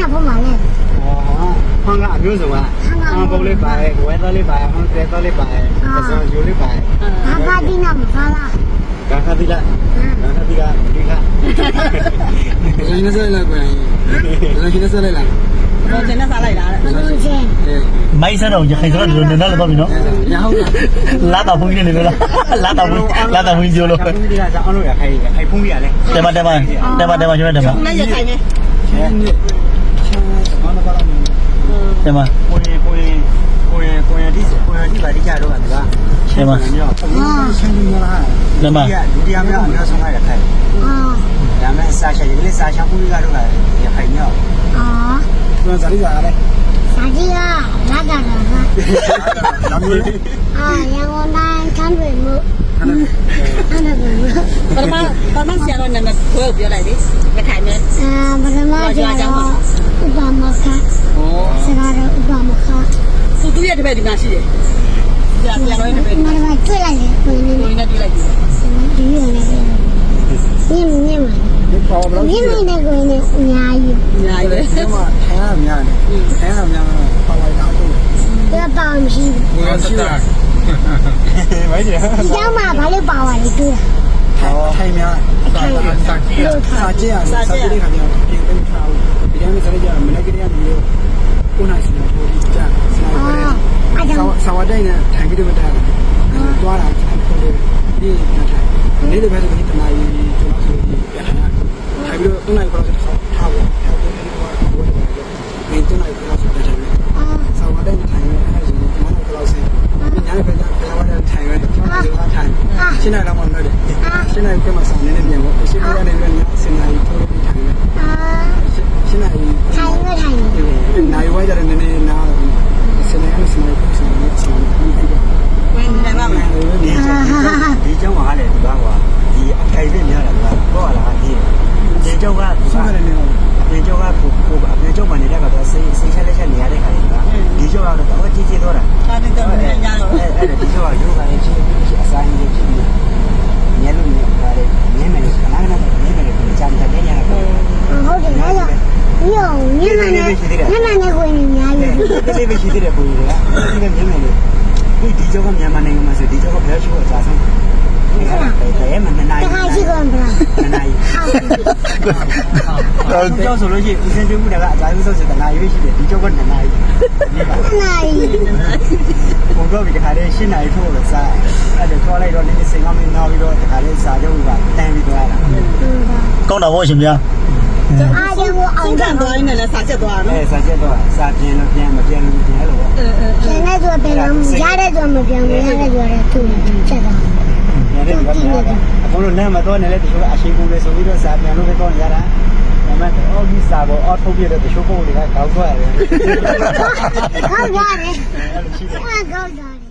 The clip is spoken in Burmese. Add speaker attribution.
Speaker 1: နာဖို့ပါလေ
Speaker 2: อ๋อဟောင်းကအမျိုးစုံကဟောင်းပုံးလေးပါတယ်ဝဲသားလေးပါတယ်ဟောင်းတဲသားလေးပါတယ်အစောယူလေးပါတယ်
Speaker 1: ဘာဘာဒီနာမဖာလား
Speaker 2: ဂါခတိလာဂါခတိကဒီက
Speaker 3: ကျွန်တော်ဆက်လိုက်ကွယ်ကျွန်တော်ဆက်လိုက်လား
Speaker 4: တော့ကျင်းနဲ့စားလိုက်တာတဲ့
Speaker 1: မလို့ချင်း
Speaker 3: အေး
Speaker 5: မိုက်စတော့ရခိုင်ဆိုတော့ဒီလိုနေတော့တော့ပြီနော်
Speaker 3: ရဟုတ်လား
Speaker 5: လာတော့ဘုန်းကြီးနေလို့လားလာတော့ဘုန်းလာတော့ဘုန်းကြီးပြောလို့
Speaker 2: ဖုန်းကြီးကအောင်လို့ရခိုင်ခိုင်ဖုန်းကြီးရလဲ
Speaker 5: တယ်မတယ်မတယ်မတယ်မကျွန်တော်တယ်မ
Speaker 4: နဲ့ရခိုင်နဲ့
Speaker 3: ချင်းနဲ့ချင်းဘာလို့ပါလဲ
Speaker 5: တယ်မ
Speaker 2: ကိုရင်ကိုရင်ကိုရင်ကိုရင်ဒီကိုရင်ဒီပါဒီကြတော့ကဒီက
Speaker 5: တယ်မ
Speaker 2: မြောက်
Speaker 3: ချင်းချင်းလား
Speaker 5: တယ်မ
Speaker 2: ဒီကဒုတိယမြောက်အများဆုံးရခိုင်
Speaker 1: အော်
Speaker 2: ဒါမဲ့စာချရေကလေးစာချဖုန်းကြီးကတော့ရခိုင်မြောက်
Speaker 1: အော်
Speaker 3: ကျွန်တော်ဇာတိဇာရဲ
Speaker 1: စာကြီးကလာတာက
Speaker 3: ဒါမျိုးလေး
Speaker 1: အာရန်ကုန်တိုင်းချမ်းတွေမှု အဲ့ဒါက
Speaker 4: ပထမပထမဆရာတော်နာမည်ကိုပြောလိုက်လေရခိုင်နဲ့
Speaker 1: အာပထမကျတော့ဥပမာခ
Speaker 3: ဟော
Speaker 1: စကားတော့ဥပမာခ
Speaker 4: သူသူရဲ့တပည့်ဒီမှာရှိတယ်ဆရာဆရာတော်ရဲ့တပည့်
Speaker 1: မမတွေ့လိုက်လေကိုနေ
Speaker 4: ကို
Speaker 1: နေ
Speaker 4: ရင်းနဲ့တွေ့လိုက်ပြီ
Speaker 1: ဒီရနေတယ်ညင်ညင်မ
Speaker 3: ဒီပေါ်ဘယ်လို
Speaker 1: ညင်နေတဲ့ကိုနေအများကြီး
Speaker 4: အများကြီးပဲ
Speaker 3: ဒီမှာထဲရများတယ်ထဲရများပါလိုက်တာဟုတ်
Speaker 1: ပြပါမရှိဘူး
Speaker 3: ဘယ်ရှိ လဲ
Speaker 2: ဝိုင်းကြ
Speaker 1: ဒီကြောင့်မှဘာလို့ပါပါလဲတွေ့
Speaker 3: ထိုင်များ
Speaker 1: ခိုင်းလို့
Speaker 3: စာကြည့်ရစာကြည့်တဲ့ခါကျပြင်သိထားဘူးဒီကနေ့စရကြမနေ့ကတည်းကမျိုးကိုနိုင်စနေပေါ်ဒီကြာစနိုက်ပါရဲ
Speaker 1: အဲ့ဒါ
Speaker 3: ဆာဝတိုင်းနဲ့ထိုင်ပြီးတော့မတားဘူးတွားတာဆိုလို့ဒီပြန်ထိုင်နေ့တစ်ပတ်တည်းတနာရီကျွန်တော်ဆိုပြန်ထိုင်ထိုင်ပြီးတော့တုံးလိုက်တော့ထားဖို့ထားဖို့ထားဖို့ဒီကွာဘောတယ်မင်းတုံးလိုက်တော့ဆိုပြန်ထိုင်
Speaker 1: အာ
Speaker 3: ဆာဝတိုင်းထိုင်ရဲအဲ့ဒါဆိုကျွန်တော်ကတော့ဆင်းညနေပဲကြာပြန်လာတဲ့ထိုင်ရဲကျွန်တော်က ထိုင်ရှင်းနိုင်တော့မှမလို့ရှင်းနိုင်ပြမှာစာနေနေပြန်ပေါ့ရှင်းရနေပြန်ညစင်နိုင်ထိုးပြီးထိုင်ရဲ
Speaker 1: အာ
Speaker 3: ရှင်းနိုင်
Speaker 1: ထိုင်ရထိုင်ရ
Speaker 3: နိုင်ဝဲကြတယ်နည်းနည်းနားစနေနဲ့စနေကိုစနေနဲ့စနေကို
Speaker 4: ဝင်နေပါမယ်
Speaker 2: ဒီဒီကျောင်းကလည်းဒီပါကွာဒီအခိုင်ပဲများတာကွာတော့လားဒီဒီကျောင်းက
Speaker 3: စနေနဲ့
Speaker 2: အပြင်ကျောင်းကကိုကိုအပြင်ကျောင်းမှာနေတဲ့ကတော့စိတ်စိတ်ချက်လက်ချက်နေရတဲ့ခါတွေကဒီကျောင်းကတော့တော့ကြီးကြီးတော့တာ
Speaker 4: ဒါနဲ့တော့နေရတော့
Speaker 2: အဲ့အဲ့ဒီကျောင်းကယောဂနဲ့ချင်းချင်းအစားကြီးဖြစ်ပြီးညလုံးနဲ့ဒါလေမြင်းမယ်ခဏခဏမြင်းမယ်ကိုကြာကြာနေရတာပေါ့
Speaker 1: ဟုတ်တယ်လားညော ညနေနဲ့ညနေနဲ့ကိုနေအများကြီး
Speaker 2: ဒီလေးပဲရှိသေးတယ်ပုံတွေကဒီကမြင်းမယ်လေဒီဒီကျောင်းကမြန်မာနိုင်ငံမှာဆိုဒီကျောင်းကဘယ်ရှိုးအစားဆုံးဒီကလည်းမနနာ
Speaker 1: တ
Speaker 2: ရီ
Speaker 1: ခါရှိကုန်ပါ
Speaker 2: နနာရီ
Speaker 1: ဟုတ်
Speaker 2: ကျောင်းဆိုလို့ရှိရင်ဦးစင်းတူးမှုတွေကအစားဆုံးဆိုတာနာရီရှိတယ်ဒီကျောင်းကနနာရီဒီပါ
Speaker 1: နိုင်
Speaker 2: ပုံတော့ဒီခါလေးရှင်းနိုင်ထို့လို့စားအဲ့ဒါခေါ်လိုက်တော့ဒီစင်ကောင်းမင်းနောက်ပြီးတော့ဒီခါလေးစားကြုံကတန်းပြီးတော့ရတာ
Speaker 5: ကောင်းတာဘောရှင်ဗျာ
Speaker 1: အားကြောင့်အော
Speaker 4: အော
Speaker 1: င်
Speaker 4: င်
Speaker 1: က
Speaker 4: ကန်သွားရင်းနဲ့လည်းစားချက်သွား
Speaker 2: အဲ
Speaker 4: နော်
Speaker 2: စားချက်တော့စားပြင်းလို့ပြန်မပြန်လို့ပြန်လို့ပေါ့
Speaker 4: အဲအဲ
Speaker 1: ကျန်တဲ့ဆိုပြန်တော့ရတဲ့ဆိုမပြောင်းရတဲ့ဆိုရသူချက်တော့
Speaker 2: ရတယ်ဒီကအကုန်လုံးနဲ့မတော့နဲ့လေတချို့အရှိကူလေဆိုပြီးတော့စားပြန်လို့ပဲတော့ရတာဒါမှမဟုတ်ဒီစားပေါ်အော်ထုတ်ပြတဲ့တချို့ပုံတွေကကောက်သွားရတယ်
Speaker 1: ဟုတ်ရတယ်
Speaker 2: အဲ့လိုရှိတယ်
Speaker 1: ဟုတ်ကောင်းတယ်